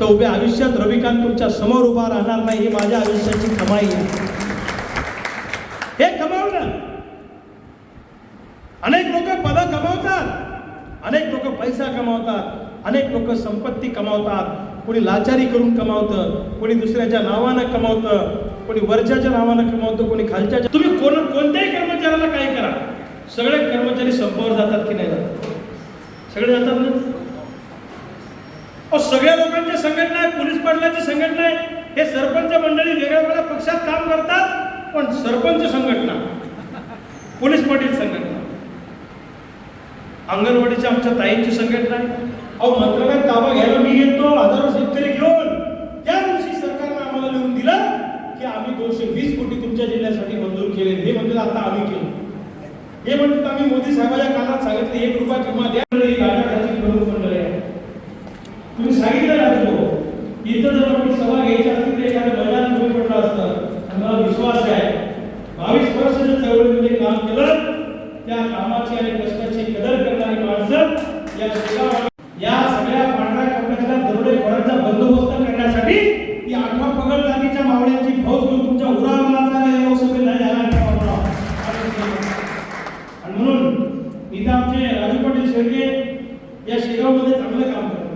तर उभ्या आयुष्यात रविकांत तुमच्यासमोर उभा राहणार नाही ही माझ्या आयुष्याची कमाई आहे. हे कमावलं अनेक लोक पद कमावतात अनेक लोक पैसा कमावतात अनेक लोक संपत्ती कमावतात. कोणी लाचारी करून कमावतं कोणी दुसऱ्याच्या नावानं कमावतं कोणी वरच्याच्या नावानं कमावतं कोणी खालच्या तुम्ही कोण कोणत्याही कर्मचाऱ्याला काय करा? सगळे कर्मचारी संपावर जातात की नाही जातात सगळे जातात ना? सगळ्या लोकांच्या संघटना आहे पोलीस पाटलाची संघटना आहे हे सरपंच मंडळी वेगळ्या वेगळ्या पक्षात काम करतात पण सरपंच संघटना. पोलीस पाटील संघटना. अंगणवाडीच्या आमच्या ताईंची संघटना आहे. अहो मंत्रालयात ताबा घ्यायला मी येतो हजारो शेतकरी घेऊन. त्या दिवशी सरकारनं आम्हाला लिहून दिलं की आम्ही दोनशे वीस कोटी तुमच्या जिल्ह्यासाठी मंजूर केले. हे म्हणजे आता आम्ही केलं. हे म्हणतात आम्ही मोदी साहेबांच्या कानात सांगितले एक रुपया किंवा द्या ही गाठागाठी प्रमुख मंडळी आहे तुम्ही सांगितलं राजू तिथं जर आपली सभा घ्यायची असती तर एखादं मैदान कमी पडलं असतं. आणि मला विश्वास आहे बावीस वर्ष जर चळवळीमध्ये काम केलं त्या कामाची आणि कष्टाची कदर करणारी माणसं या शेगाव या सगळ्या पांढऱ्या कपड्यातल्या दरोडेखोरांचा बंदोबस्त करण्यासाठी ती आठवा पगड जातीच्या मावळ्यांची फौज घेऊन तुमच्या उरावलाचा या लोकसभेत नाही जाणार आणि म्हणून इथं आमचे राजू पाटील शेळके या शेगावमध्ये चांगलं काम करतात.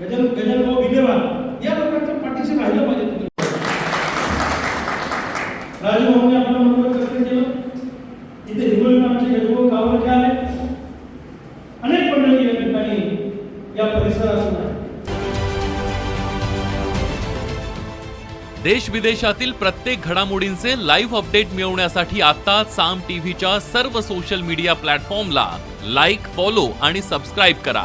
गजल भाऊ विद्यमान या लोकांच्या पाठीशी राहिलं पाहिजे तुम्ही. राजू भाऊने आपलं मनोबल कसं केलं. इथे हिंगोली आमचे गजभाऊ गावाचे आले. अनेक मंडळी या ठिकाणी या परिसरातून देश विदेशातील प्रत्येक घडामोडींचे लाईव्ह अपडेट मिळवण्यासाठी आता साम टीव्हीच्या सर्व सोशल मीडिया प्लॅटफॉर्मला लाईक फॉलो आणि सबस्क्राईब करा.